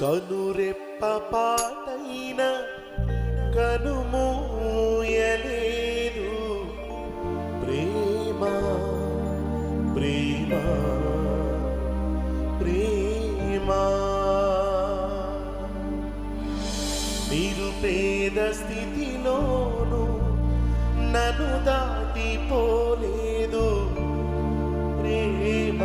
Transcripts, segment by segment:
కనురెప్పపాటైన కనుమూయలేదు ప్రేమ ప్రేమ ప్రేమ. నిరుపేద స్థితిలోను నను దాటిపోలేదు. ప్రేమ.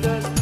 Jesus.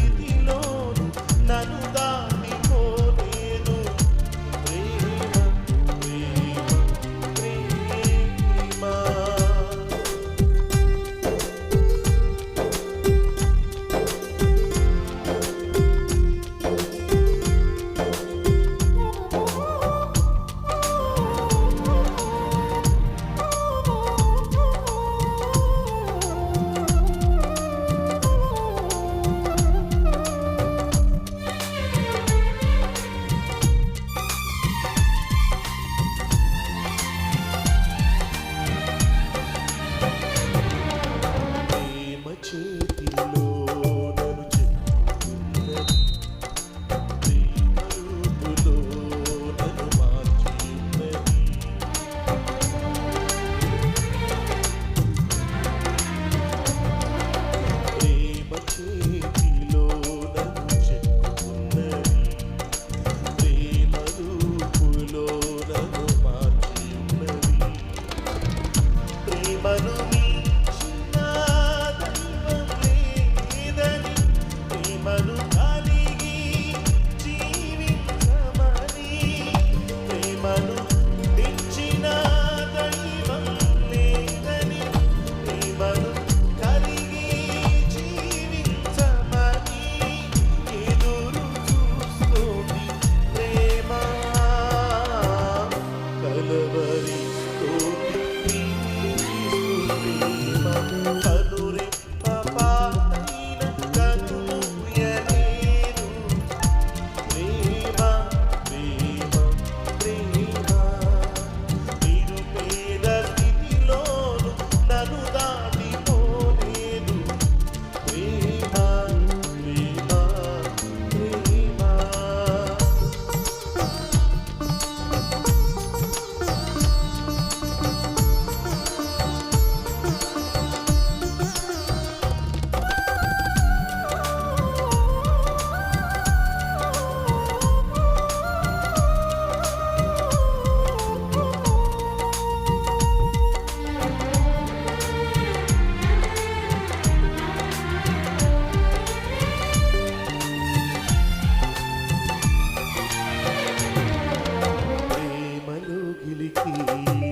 দেখি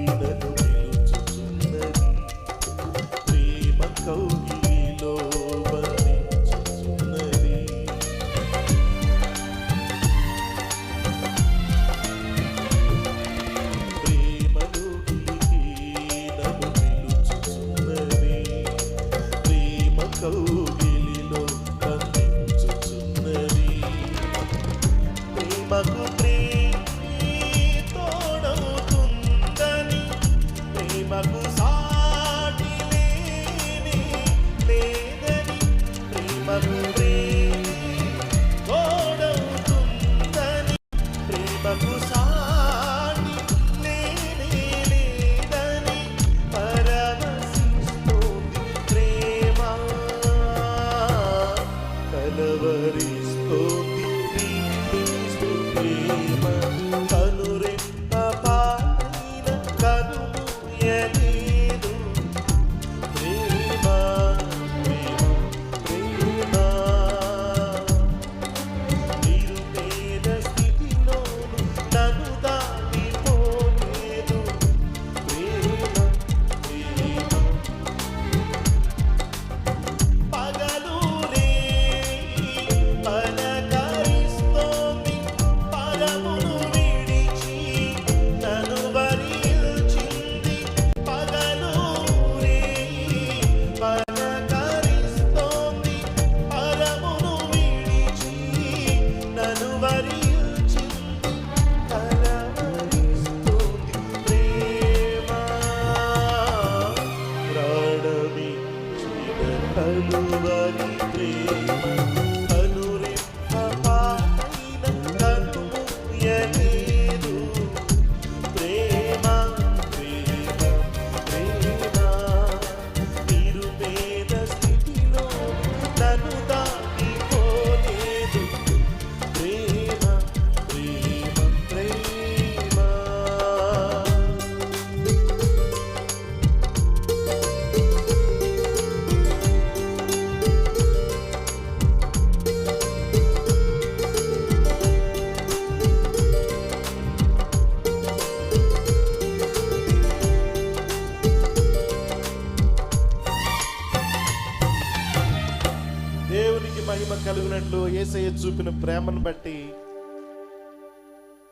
మహిమ కలిగినట్లు ఏసయ్య చూపిన ప్రేమను బట్టి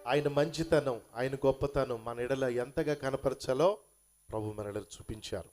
ఆయన మంచితనం ఆయన గొప్పతనం మన ఎడల ఎంతగా కనపరచాలో ప్రభు మన ఎడల చూపించారు.